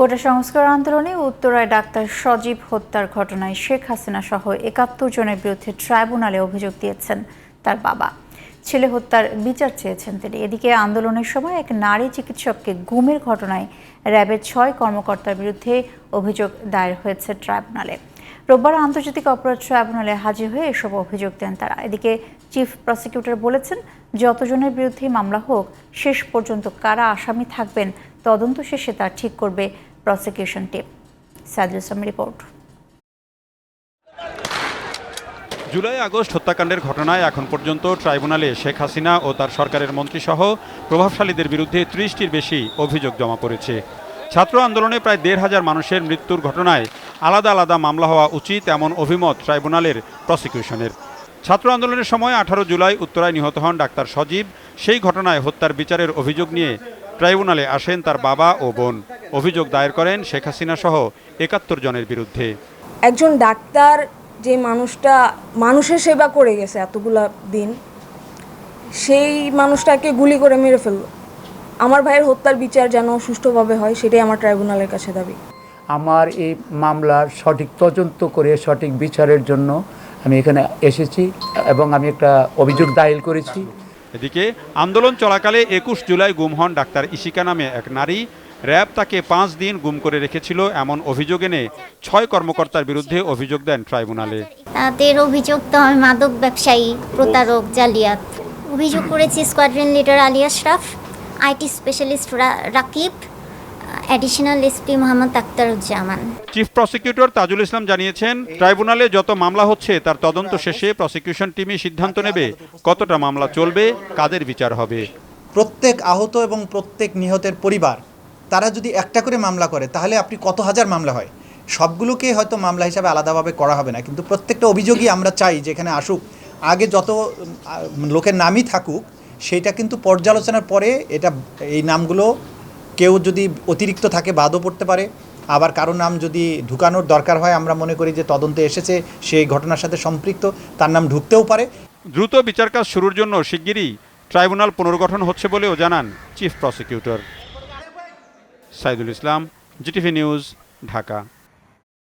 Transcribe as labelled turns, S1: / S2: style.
S1: কোটা সংস্কার আন্দোলনে উত্তরায় ডাক্তার সজীব হত্যার ঘটনায় শেখ হাসিনা সহ একাত্তর জনের বিরুদ্ধে ট্রাইব্যুনালে অভিযোগ দিয়েছেন তার বাবা। ছেলে হত্যার বিচার চেয়েছেন তিনি। এদিকে আন্দোলনের সময় এক নারী চিকিৎসককে গুমের ঘটনায় র্যাবের ছয় কর্মকর্তার বিরুদ্ধে অভিযোগ দায়ের হয়েছে ট্রাইব্যুনালে। রোববার আন্তর্জাতিক অপরাধ ট্রাইব্যুনালে হাজির হয়ে এসব অভিযোগ দেন তারা। এদিকে চিফ প্রসিকিউটর বলেছেন, যতজনের বিরুদ্ধে মামলা হোক, শেষ পর্যন্ত কারা আসামি থাকবেন, তদন্ত শেষে তা ঠিক করবে prosecution team. Islam report.
S2: July, August হত্যাকাণ্ডের ঘটনায় এখন পর্যন্ত ট্রাইব্যুনালে শেখ হাসিনা ও তার সরকারের মন্ত্রীসহ প্রভাবশালীদের বিরুদ্ধে ত্রিশটির বেশি অভিযোগ জমা পড়েছে। ছাত্র আন্দোলনে প্রায় দেড় হাজার মানুষের মৃত্যুর ঘটনায় আলাদা আলাদা মামলা হওয়া উচিত এমন অভিমত ট্রাইব্যুনালের প্রসিকিউশনের। ছাত্র আন্দোলনের সময় আঠারো জুলাই উত্তরায় নিহত হন ডাক্তার সজীব। সেই ঘটনায় হত্যার বিচারের অভিযোগ নিয়ে ট্রাইব্যুনালে আসেন তার বাবা ও বোন। অভিযোগ দায়ের করেন শেখ হাসিনা সহ একাত্তর জনের বিরুদ্ধে।
S3: একজন ডাক্তার যে মানুষটা, মানুষের সেবা করে গেছে এতগুলা দিন, সেই মানুষটাকে গুলি করে মেরে ফেলল। আমার ভাইয়ের হত্যার বিচার যেন সুষ্ঠুভাবে হয়, সেটাই আমার ট্রাইব্যুনালের কাছে দাবি।
S4: আমার এই মামলার সঠিক তদন্ত করে সঠিক বিচারের জন্য আমি এখানে এসেছি এবং আমি একটা অভিযোগ দায়ের করেছি।
S2: এদিকে আন্দোলন চলাকালে একুশ জুলাই গুম হন ডাক্তার ইশিকা নামে এক নারী। র্যাব তাকে পাঁচ দিন গুম করে রেখেছিল এমন অভিযোগ এনে ছয় কর্মকর্তার বিরুদ্ধে অভিযোগ দেন ট্রাইব্যুনালে।
S5: তাদের অভিযোগ তো আমি মাদক ব্যবসায়ী প্রতারক জালিয়াত। অভিযোগ করেছি squadron leader Ali Ashraf IT specialist Rakib additional SP Mohammad Akhtaruzzaman
S2: chief prosecutor Tajul Islam জানিয়েছেন ট্রাইব্যুনালে যত মামলা হচ্ছে তার তদন্ত শেষে প্রসিকিউশন টিমই সিদ্ধান্ত নেবে কতটা মামলা চলবে কাদের বিচার হবে।
S6: প্রত্যেক আহত এবং প্রত্যেক নিহতের পরিবার তারা যদি একটা করে মামলা করে তাহলে আপনি কত হাজার মামলা হয়? সবগুলোকে হয়তো মামলা হিসাবে আলাদাভাবে করা হবে না কিন্তু প্রত্যেকটা অভিযোগই আমরা চাই যেখানে আসুক। আগে যত লোকের নামই থাকুক সেটা কিন্তু পর্যালোচনার পরে এটা এই নামগুলো কেউ যদি অতিরিক্ত থাকে, বাদও পড়তে পারে। আবার কারও নাম যদি ঢুকানোর দরকার হয়, আমরা মনে করি যে তদন্তে এসেছে, সেই ঘটনার সাথে সম্পৃক্ত, তার নাম ঢুকতেও পারে।
S2: দ্রুত বিচার কাজ শুরুর জন্য শিগগিরই ট্রাইব্যুনাল পুনর্গঠন হচ্ছে বলেও জানান chief prosecutor. Saidul Islam, GTV news, Dhaka.